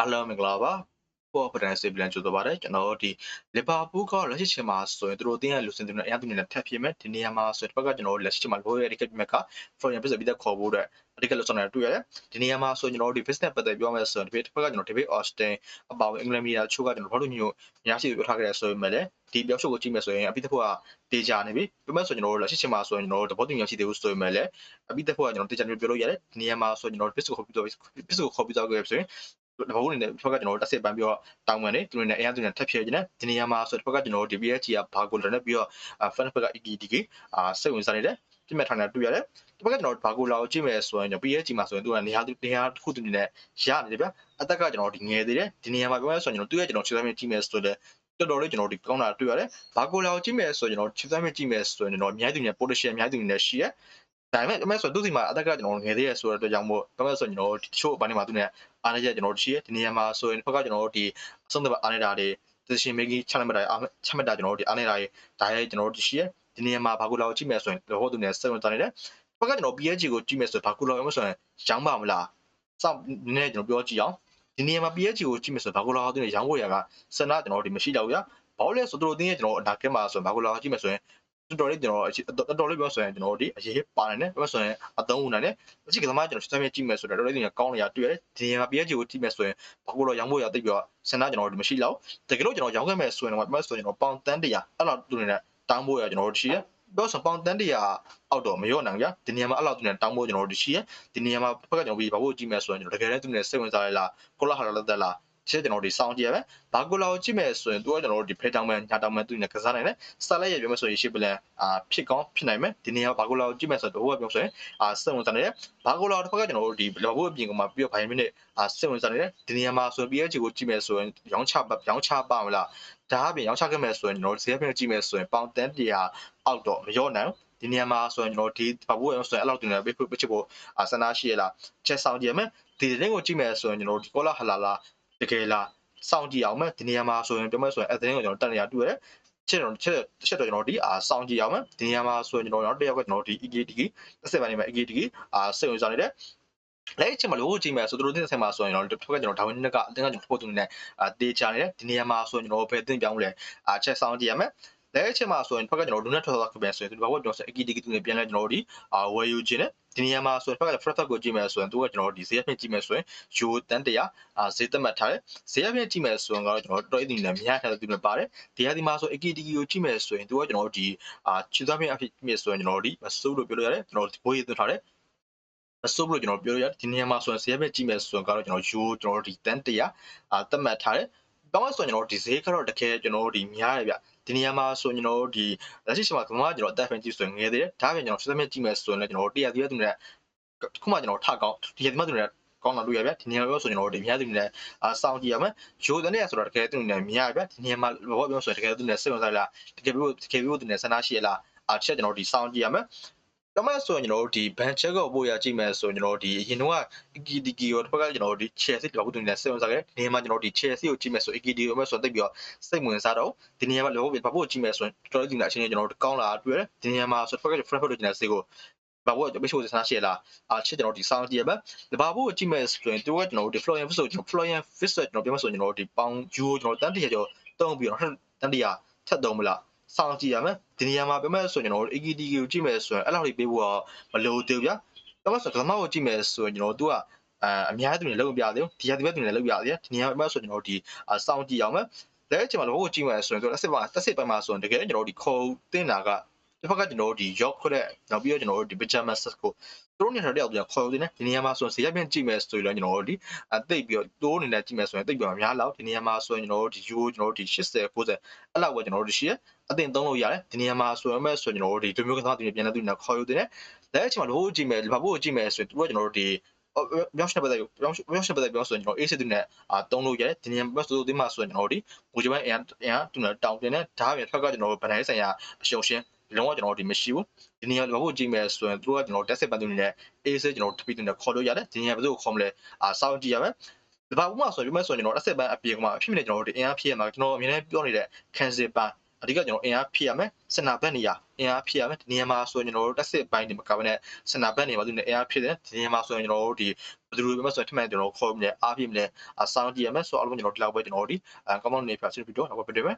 အားလုံးမင်္ဂလာပါပေါ်ပဒန်စီပလန်ကျိုးတော့ပါတယ်ကျွန်တော်ဒီလီဗာပူးကလက်ရှိချိန်မှာဆိုရင်သူတို့တင်းရလူစင်တွေနဲ့အရင်သူနေနဲ့ထပ်ဖြစ်မယ်ဒီနေရာမှာဆိုရင်တစ်ခါကကျွန်တော်လက်ရှိချိန်မှာဘောရဲ့ ticket မြက်က foreign business ပြီးတဲ့ခေါ်ဖို့အတွက်အတိတ်ကလို့ကျွန်တော်တွေ့ရတယ်ဒီနေရာမှာဆိုရင်ကျွန်တော်ဒီ business ပတ်သက်ပြောမယ်ဆိုရင်ဒီတစ်ခါကကျွန်တော် David Austin အပေါင်းအင်္ဂလန်မီဒီယာချိုးကကျွန်တော်ဘာလို့မျိုးများရှိပြောထားခဲ့ရဆိုရင်လည်းဒီပြောချုပ်ကိုကြည့်မယ်ဆိုရင်အပိသက်ဖို့ကတေချာနေပြီပြမဆိုကျွန်တော်လက်ရှိချိန်မှာဆိုရင်ကျွန်တော်တဘောတင်ရရှိသေးဘူးဆိုရင်လည်းအပိသက်ဖို့ကကျွန်တော်တေချာမျိုးပြောလို့ရတယ်ဒီနေရာမှာဆိုရင်ကျွန်တော် business ကိုခေါ်ပြီးတော့ business ကိုခေါ်ပြီးတော့ခဲ့ဆိုရင် တဘောအနေနဲ့ဖက်ကကျွန်တော်တက်စစ်ပန်းပြီးတော့တောင်းပန်နေသူတွေနဲ့အရင်သူတွေနဲ့ထပ်ဖြည့်ခြင်းနဲ့ဒီနေရာမှာဆိုတော့ဖက်ကကျွန်တော် DPH ကဘာကိုလည်းနဲ့ပြီးတော့ fan ဖက်က EKDK အာစိတ်ဝင်စားနေတဲ့ပြမဲ့ထောင်တာတွေ့ရတယ်ဒီဘက်ကကျွန်တော်ဘာကိုလာကိုကြည့်မယ်ဆိုရင် PH မှာဆိုရင်သူကနေရာနေရာတစ်ခုတည်းနဲ့ရနေတယ်ဗျအသက်ကကျွန်တော်ဒီငယ်သေးတယ်ဒီနေရာမှာပြောရဆိုရင်ကျွန်တော်သူ့ရဲ့ကျွန်တော်ခြေသားမြင့်ကြည့်မယ်ဆိုတော့တော်တော်လေးကျွန်တော်ဒီကောင်းတာတွေ့ရတယ်ဘာကိုလာကိုကြည့်မယ်ဆိုရင်ကျွန်တော်ခြေသားမြင့်ကြည့်မယ်ဆိုရင်ကျွန်တော်အများကြီးနဲ့ potential အများကြီးနဲ့ရှိရ ဒါပေမဲ့အမေဆိုသူစီမှာအသက်ကကျွန်တော်ငယ်သေးရဆိုတဲ့အတွက်ကြောင့်မို့ဘာမှဆိုရင်ကျွန်တော်ဒီချို့အပိုင်းမှာသူနဲ့အားနေချက်ကျွန်တော်ရှိရဒီနေရာမှာဆိုရင်ဘက်ကကျွန်တော်ဒီအဆုံးသတ်အားနေတာတွေ decision making challenge တာချမှတ်တာကျွန်တော်တို့ဒီအားနေတာတွေဒါရိုက်ကျွန်တော်တို့ရှိရဒီနေရာမှာဘာကိုလာကိုကြည့်မယ်ဆိုရင်ဟိုသူနဲ့စိတ်ဝင်စားနေတယ်ဘက်ကကျွန်တော် PSG ကိုကြည့်မယ်ဆိုဘာကူလောရောဆိုရင်ရောင်းပါမလားစောင့်နည်းနည်းကျွန်တော်ပြောကြည့်အောင်ဒီနေရာမှာ PSG ကိုကြည့်မယ်ဆိုဘာကူလောရောသူနဲ့ရောင်းဖို့ရကစနကျွန်တော်ဒီမရှိတော့ဘူးရဘာလို့လဲဆိုတော့တင်းရဲ့ကျွန်တော်အနာကက်မှာဆိုဘာကူလောကြည့်မယ်ဆိုရင် တော်တော်လေးကျွန်တော်တော်တော်လေးပြောဆိုရင်ကျွန်တော်ဒီအရေးပါနေတယ်ပြောဆိုရင်အသုံးဝင်နိုင်တယ်အချိန်ကသမားကျွန်တော်စမ်းမြကြည့်မယ်ဆိုတော့တော်တော်လေးကောင်းနေရတွေ့ရတယ်ဒီနေရာမှာ PSG ကိုကြည့်မယ်ဆိုရင်ဘာကူလောရောင်းဖို့ရတိတ်ပြီးတော့စနကျွန်တော်ဒီမရှိတော့တကယ်လို့ကျွန်တော်ရောင်းခဲ့မယ်ဆိုရင်တော့ပြောဆိုရင်ကျွန်တော်ပေါင်တန်းတရာအဲ့လောက်သူနေတဲ့တောင်းဖို့ရကျွန်တော်တို့ရှိရပြောဆိုပေါင်တန်းတရာအောက်တော့မရော့နိုင်ကြဒီနေရာမှာအဲ့လောက်သူနဲ့တောင်းဖို့ကျွန်တော်တို့ရှိရဒီနေရာမှာဘက်ကကျွန်တော်ပြီးဘာလို့ကြည့်မယ်ဆိုရင်ကျွန်တော်တကယ်လည်းသူနဲ့စိတ်ဝင်စားရလားကိုလာဟာလာလက်လား ချစ်ကျွန်တော်ဒီစောင်းကြည့်ရမယ်ဘာကိုလာကိုကြည့်မယ်ဆိုရင်သူကကျွန်တော်တို့ဒီဖေးတောင်းမှန်ညာတောင်းမှန်သူနဲ့ကစားနိုင်တယ်စတာလက်ရပြောမယ်ဆိုရင်ရှစ်ပလန်အာဖြစ်ကောင်းဖြစ်နိုင်မယ်ဒီနေရာဘာကိုလာကိုကြည့်မယ်ဆိုတော့ဟိုကပြောဆိုရင်အာစိတ်ဝင်စားနေတယ်ဘာကိုလာတစ်ခါကကျွန်တော်တို့ဒီလောဘအပြင်ကမှပြီးတော့ဘိုင်မိနစ်အာစိတ်ဝင်စားနေတယ်ဒီနေရာမှာဆိုရင် PSG ကိုကြည့်မယ်ဆိုရင်ရောင်းချရောင်းချပါမလားဒါအပြင်ရောင်းချခဲ့မယ်ဆိုရင်ကျွန်တော်ဈေးပြင်ကြည့်မယ်ဆိုရင်ပေါင်တန်တရာအောက်တော့မရော့နိုင်ဒီနေရာမှာဆိုရင်ကျွန်တော်ဒီဘာဘူးရောဆိုရင်အဲ့လောက်တင်နေပေးဖို့ချစ်ဖို့အာစနာရှိရလားချက်ဆောင်ကြည့်မယ်ဒီတင်းကိုကြည့်မယ်ဆိုရင်ကျွန်တော်ဒီကောလာဟလာလာ တကယ်လားစောင့်ကြည့်အောင်မယ်ဒီနေရာမှာဆိုရင်ပြောမယ်ဆိုရင်အသတင်းကိုကျွန်တော်တက်နေရတွေ့ရတယ်ချက်တော့ချက်ချက်တော့ကျွန်တော်ဒီအာစောင့်ကြည့်အောင်မယ်ဒီနေရာမှာဆိုရင်ကျွန်တော်တော့တယောက်ကကျွန်တော်ဒီ EKTK တစ်ဆက်ပိုင်းနေမှာ EKTK အာစိတ်ဝင်စားနေတဲ့လက်အချိန်မှာလို့ကြည့်မယ်ဆိုတော့တို့တင်ဆက်မှာဆိုရင်တော့တစ်ခါကျွန်တော်ဒါဝင်နှစ်ကအတင်းကကျွန်တော်ဖို့သူနေနဲ့အာတေချာနေတယ်ဒီနေရာမှာဆိုရင်ကျွန်တော်ဘယ်တင်ပြောင်းလဲအာချက်ဆောင်ကြည့်ရမယ် လက်အချိန်မှာဆိုရင်ဖက်ကကျွန်တော်လူနဲ့ထွက်သွားခဲ့ပြန်ဆိုရင်ဒီဘာဝကျွန်တော်ဆက် EKTK သူနေပြန်လဲကျွန်တော်ဒီအာဝယ်ယူခြင်းနဲ့ဒီနေရာမှာဆိုရင်ဖက်က front ကိုကြည့်မယ်ဆိုရင်သူကကျွန်တော်ဒီဈေးအဖြစ်ကြည့်မယ်ဆိုရင်ယူတန်တရာအာဈေးသက်မှတ်ထားတယ်ဈေးအဖြစ်ကြည့်မယ်ဆိုရင်ကတော့ကျွန်တော်တော်အင်းနေမြားထားတဲ့သူတွေပါတယ်ဒီဟာဒီမှာဆို AKTK ကိုကြည့်မယ်ဆိုရင်သူကကျွန်တော်ဒီအာချီသားဖြစ်အဖြစ်ကြည့်မယ်ဆိုရင်ကျွန်တော်ဒီမစိုးလို့ပြောလို့ရတယ်ကျွန်တော်ဘိုးရေးသွင်းထားတယ်အစိုးလို့ကျွန်တော်ပြောလို့ရတယ်ဒီနေရာမှာဆိုရင်ဈေးအဖြစ်ကြည့်မယ်ဆိုရင်ကတော့ကျွန်တော်ယူကျွန်တော်ဒီတန်တရာအာသက်မှတ်ထားတယ် ဘာမှဆိုရင်ကျွန်တော်ဒီဈေးကတော့တကယ်ကျွန်တော်ဒီများတယ်ဗျဒီနေရာမှာဆိုကျွန်တော်တို့ဒီလက်ရှိချိန်မှာကမ္ဘာကျွန်တော်အသက်ဖန်ကြည့်ဆိုရင်ငယ်သေးတယ်ဒါပြင်ကျွန်တော်ဆက်မဲ့ကြည့်မယ်ဆိုရင်လည်းကျွန်တော်တို့တရားသေးတဲ့သူတွေခုမှကျွန်တော်ထကောင်းဒီရက်ဒီမှသူတွေကောင်းလာလို့ရဗျဒီနေရာပြောဆိုကျွန်တော်တို့ဒီများသူတွေနဲ့အာစောင့်ကြည့်ရမယ်ဂျိုးတဲ့နေရာဆိုတော့တကယ်သူတွေနဲ့မြင်ရဗျဒီနေရာမှာဘောပြောဆိုရင်တကယ်သူတွေနဲ့စိတ်ဝင်စားလားတကယ်ပြီးတကယ်ပြီးသူတွေနဲ့ဆန္ဒရှိရလားအာချက်ကျွန်တော်ဒီစောင့်ကြည့်ရမယ် တမန်ဆိုရင်ကျွန်တော်တို့ဒီဘန်ချက်ကိုပို့ရကြည့်မယ်ဆိုရင်ကျွန်တော်ဒီအရင်တော့ EKDK ကိုတစ်ဖက်ကကျွန်တော်တို့ဒီ Chelsea လောက်တူနေတဲ့စိတ်ဝင်စားခဲ့ဒီနေရာမှာကျွန်တော်တို့ဒီ Chelsea ကိုကြည့်မယ်ဆို EKDK ကိုမဲ့ဆိုတိတ်ပြီးတော့စိတ်ဝင်စားတော့ဒီနေရာမှာလောဘဘာဖို့ကြည့်မယ်ဆိုရင်တော်တော်ဒီနေအချင်းချင်းကျွန်တော်တို့ကောင်းလာတွေ့တယ်ဒီနေရာမှာဆိုတစ်ဖက်က Frankfurt လို့ကျနေတဲ့စိတ်ကိုဘာဘောဘယ်ရှိုးစနာရှိလားအာချစ်ကျွန်တော်ဒီ sound ကြည့်ရမယ်ဘာဘောကြည့်မယ်ဆိုရင်သူကကျွန်တော်တို့ဒီ Florian Fiss ကိုကျွန်တော် Florian Fiss ကျွန်တော်ပြောမှဆိုရင်ကျွန်တော်ဒီပေါင် euro ကျွန်တော်တန်းတရာကျော်တုံးပြီးတော့တန်းတရာထပ်တုံးမလား စောင့်ကြည့်ရမယ်ဒီနေရာမှာပြောမယ်ဆိုရင်ကျွန်တော်တို့ AKD ကိုကြည့်မယ်ဆိုရင်အဲ့လောက်လေးပေးဖို့တော့မလိုသေးဘူးဗျာပြောမယ်ဆိုကလမကိုကြည့်မယ်ဆိုရင်ကျွန်တော်တို့ကအအများသူတွေလောက်ပြသေးဘူးဒီရဒီဘက်သူတွေလောက်ပြသေးတယ်ဒီနေရာမှာဆိုကျွန်တော်တို့ဒီစောင့်ကြည့်အောင်မယ်လက်အချိန်မှာလောကိုကြည့်မယ်ဆိုရင်တို့တစ်စစ်ပါတစ်စစ်ပိုင်းမှာဆိုရင်တကယ်ကျွန်တော်တို့ဒီခုံတင်တာက တစ်ဖက်ကကျွန်တော်တို့ဒီ yok ခွတဲ့နောက်ပြီးတော့ကျွန်တော်တို့ဒီ pajamas ကိုသူတို့နေရာတယောက်ပြန်ခေါ်ယူနေဒီနေရာမှာဆိုရင်ဇေယျပြန်ကြည့်မယ်ဆိုရင်ကျွန်တော်တို့ဒီအသိပြီးတော့တိုးအနေနဲ့ကြည့်မယ်ဆိုရင်သိပြီးတော့များလောက်ဒီနေရာမှာဆိုရင်ကျွန်တော်တို့ဒီ euro ကျွန်တော်တို့ဒီ80 90အဲ့လောက်ပဲကျွန်တော်တို့ရှိရအသိသုံးလို့ရတယ်ဒီနေရာမှာဆိုရင်မဲ့ဆိုရင်ကျွန်တော်တို့ဒီလူမျိုးကစားသူတွေပြန်နေသူတွေခေါ်ယူနေတယ်လက်အချိန်မှာလို့ကြည့်မယ်ဘာဖို့ကြည့်မယ်ဆိုရင်သူကကျွန်တော်တို့ဒီပြောင်းရှင်းပတ်သက်ပြောင်းပြောင်းရှင်းပတ်သက်ပြောဆိုရင်ကျွန်တော် AC တူနဲ့အာတုံးလို့ရတယ်ဒီနေရာမှာဆိုဒီမှာဆိုရင်ကျွန်တော်တို့ဒီဘူဂျပန်အန်အန်တူနဲ့တောင်းတင်နဲ့ဒါပြင်ဖက်ကကျွန်တော်တို့ဗန်တိုင်းဆိုင်ရာအရှုံရှင်း လုံးဝကျွန်တော်တို့ဒီမရှိဘူးဒီနေရာဘာဖို့ကြည့်မယ်ဆိုရင်သူကကျွန်တော်တက်စစ်ပန်တူနဲ့ AC ကျွန်တော်တပီတူနဲ့ခေါ်လို့ရတယ်ဒီနေရာဘယ်လိုခေါ်မလဲအာစောင့်ကြည့်ရမယ်ဒီဘာဥမာဆိုရင်ပြောမယ်ဆိုရင်ကျွန်တော်တက်စစ်ပန်အပြင်ကမှာအဖြစ်မြင်ကျွန်တော်တို့ဒီအင်အားဖြစ်ရမှာကျွန်တော်အမြင်နဲ့ပြောနေတဲ့ cancel ပန်အဓိကကျွန်တော်အင်အားဖြစ်ရမယ်စနာဘက်နေရာအင်အားဖြစ်ရမယ်ဒီနေရာမှာဆိုရင်ကျွန်တော်တို့တက်စစ်ပိုင်းဒီမကဘနဲ့စနာဘက်နေမှာသူနဲ့အင်အားဖြစ်တယ်ဒီနေရာမှာဆိုရင်ကျွန်တော်တို့ဒီဘယ်သူတွေပဲဆိုရင်ထမှန်ကျွန်တော်ခေါ်ပြီးလဲအားပြည့်မလဲအဆောင်ကြည့်ရမယ်ဆိုတော့အားလုံးကျွန်တော်ဒီလောက်ပဲကျွန်တော်ဒီအကောင်းကောင်းနေပြဆွေးနွေးပြီးတော့နောက်ပဲပြတယ်မယ်